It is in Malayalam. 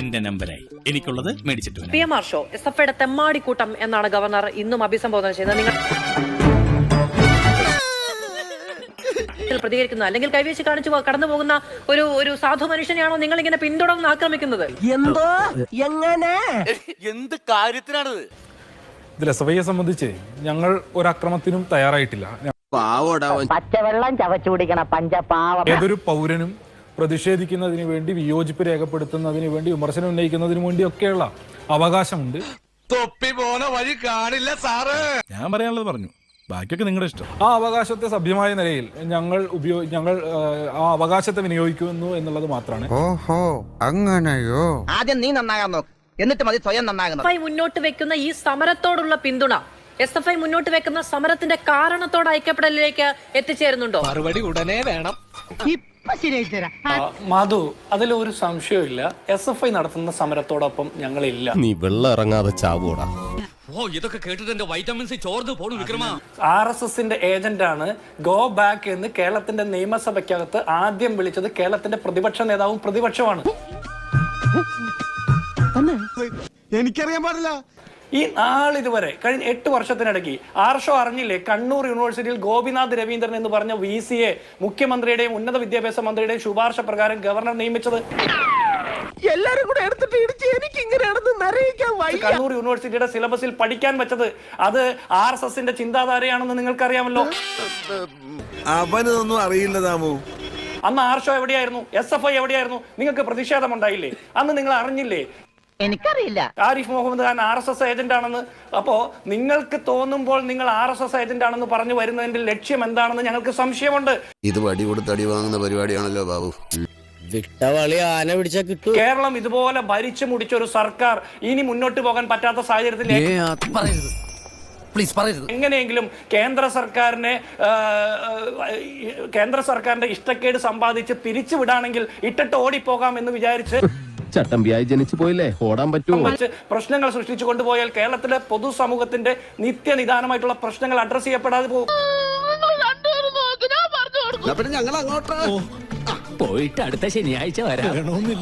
എന്റെ നമ്പരായി. എനിക്കുള്ളത് മേടിച്ചിട്ട്. P M R show S F ഐയുടെ തെമ്മാടിക്കൂട്ടം എന്നാണ് ഗവർണർ ഇന്നും അഭിസംബോധന ചെയ്യുന്നത്. നിങ്ങൾ പ്രതികരിക്കുന്ന അല്ലെങ്കിൽ കൈവീശി കാണിച്ചു കടന്നു പോകുന്ന ഒരു ഒരു സാധു മനുഷ്യനെയാണോ നിങ്ങൾ ഇങ്ങനെ പിന്തുടർന്ന് ആക്രമിക്കുന്നത്? എന്തോ? എങ്ങനെ? എന്ത് കാര്യത്തിനാണിത്? ഇതിൽ എസ് എഫ് ഐയെ സംബന്ധിച്ച് ഞങ്ങൾ ഒരക്രമത്തിനും തയ്യാറായിട്ടില്ല. പച്ചവെള്ളം ചവച്ചു കുടിക്കണ പഞ്ചപാവം. ഏതൊരു പൗരനും പ്രതിഷേധിക്കുന്നതിന് വേണ്ടി വിയോജിപ്പ് രേഖപ്പെടുത്തുന്നതിന് വേണ്ടി വിമർശനം ഉന്നയിക്കുന്നതിന് വേണ്ടിയൊക്കെയുള്ള അവകാശമുണ്ട്. തൊപ്പി പോണ വഴി കാണില്ല സാറ്. ഞാൻ പറയാനുള്ളത് പറഞ്ഞു. ബാക്കിയൊക്കെ നിങ്ങളുടെ ഇഷ്ടം. ആ അവകാശത്തെ സഭ്യമായ നിലയിൽ ഞങ്ങൾ ഉപയോഗി ഞങ്ങൾ ആ, അവകാശത്തെ വിനിയോഗിക്കുന്നു എന്നുള്ളത് മാത്രമാണ്. ഓഹോ അങ്ങനെയോ? ആദ്യം നീ നന്നാകാൻ നോക്ക്. എന്നിട്ട് മതി സ്വയം നന്നാകുന്നത്. എസ് മുന്നോട്ട് വെക്കുന്ന ഈ സമരത്തോടുള്ള പിന്തുണ എസ് എഫ് ഐ മുന്നോട്ട് വെക്കുന്ന സമരത്തിന്റെ കാരണത്തോട് ഐക്യപ്പെടലിലേക്ക് എത്തിച്ചേരുന്നുണ്ടോ? മറുപടി ഉടനെ വേണം. ഇപ്പൊ അതിൽ ഒരു മധു അതിലൊരു സംശയമില്ല എസ് എഫ് ഐ നടത്തുന്ന സമരത്തോടൊപ്പം ഞങ്ങളില്ല. നീ വെള്ളം ഇറങ്ങാതെ ചാവൂടാ ഓ ഇതൊക്കെ കേട്ടിട്ട് എന്റെ വൈറ്റമിൻസ് ചോർന്ന് പോണു വിക്രമ. ആർ എസ് എസിന്റെ ഏജന്റാണ് ഗോ ബാക്ക് എന്ന് കേരളത്തിന്റെ നിയമസഭയ്ക്കകത്ത് ആദ്യം വിളിച്ചത് കേരളത്തിന്റെ പ്രതിപക്ഷ നേതാവും പ്രതിപക്ഷമാണ് എനിക്കറിയാൻ പാടില്ല. ഈ നാളിതുവരെ കഴിഞ്ഞ എട്ട് വർഷത്തിനിടയ്ക്ക് ആർഷോ അറിഞ്ഞില്ലേ കണ്ണൂർ യൂണിവേഴ്സിറ്റിയിൽ ഗോപിനാഥ് രവീന്ദ്രൻ എന്ന് പറഞ്ഞ വി സിയെ മുഖ്യമന്ത്രിയുടെയും ഉന്നത വിദ്യാഭ്യാസ മന്ത്രിയുടെയും ശുപാർശ പ്രകാരം ഗവർണർ നിയമിച്ചത്? എല്ലാരും കൂടെ എടുത്തിട്ട് ഇടിച്ച് എനിക്ക് ഇങ്ങനെയാണെന്ന് നിറയിക്കാൻ വയ്യ. കണ്ണൂർ യൂണിവേഴ്സിറ്റിയുടെ സിലബസിൽ പഠിക്കാൻ വെച്ചത്. അത് ആർ എസ് എസിന്റെ ചിന്താധാരയാണെന്ന് നിങ്ങൾക്കറിയാമല്ലോ. അവനൊന്നും അറിയില്ല താമോ അന്ന് ആർഷോ എവിടെയായിരുന്നു? എസ് എഫ് ഐ എവിടെയായിരുന്നു? നിങ്ങൾക്ക് പ്രതിഷേധമുണ്ടായില്ലേ? അന്ന് നിങ്ങൾ അറിഞ്ഞില്ലേ? എനിക്കറിയില്ല. Arif Mohammad Khan R S S agent ആണെന്ന് അപ്പോ നിങ്ങൾക്ക് തോന്നുമ്പോൾ നിങ്ങൾ ആർ എസ് എസ് ഏജന്റ് ആണെന്ന് പറഞ്ഞു വരുന്നതിന്റെ ലക്ഷ്യം എന്താണെന്ന് ഞങ്ങൾക്ക് സംശയമുണ്ട്. ഇത് വടി കൊടുത്ത് അടി വാങ്ങുന്ന പരിപാടിയാണല്ലോ ബാബു. വിട്ടവളി ആന പിടിച്ചാ കിട്ടു. കേരളം ഇതുപോലെ ഭരിച്ചു മുടിച്ച ഒരു സർക്കാർ ഇനി മുന്നോട്ട് പോകാൻ പറ്റാത്ത സാഹചര്യത്തിൽ പ്ലീസ് പറയരുത്. എങ്ങനെയെങ്കിലും കേന്ദ്ര സർക്കാരിനെ കേന്ദ്ര സർക്കാരിന്റെ ഇഷ്ടക്കേട് സമ്പാദിച്ച് പിരിച്ചു വിടാണെങ്കിൽ ഇട്ടിട്ട് ഓടിപ്പോകാം എന്ന് വിചാരിച്ച് ചട്ടമ്പിയായി ജനിച്ചു പോയില്ലേ? ഓടാൻ പറ്റുമോ? പ്രശ്നങ്ങൾ സൃഷ്ടിച്ചു കൊണ്ടുപോയാൽ കേരളത്തിലെ പൊതുസമൂഹത്തിന്റെ നിത്യനിദാനമായിട്ടുള്ള പ്രശ്നങ്ങൾ അഡ്രസ് ചെയ്യപ്പെടാതെ പോകും. ഞങ്ങൾ അങ്ങോട്ട് പോയിട്ട് അടുത്ത ശനിയാഴ്ച വരാം.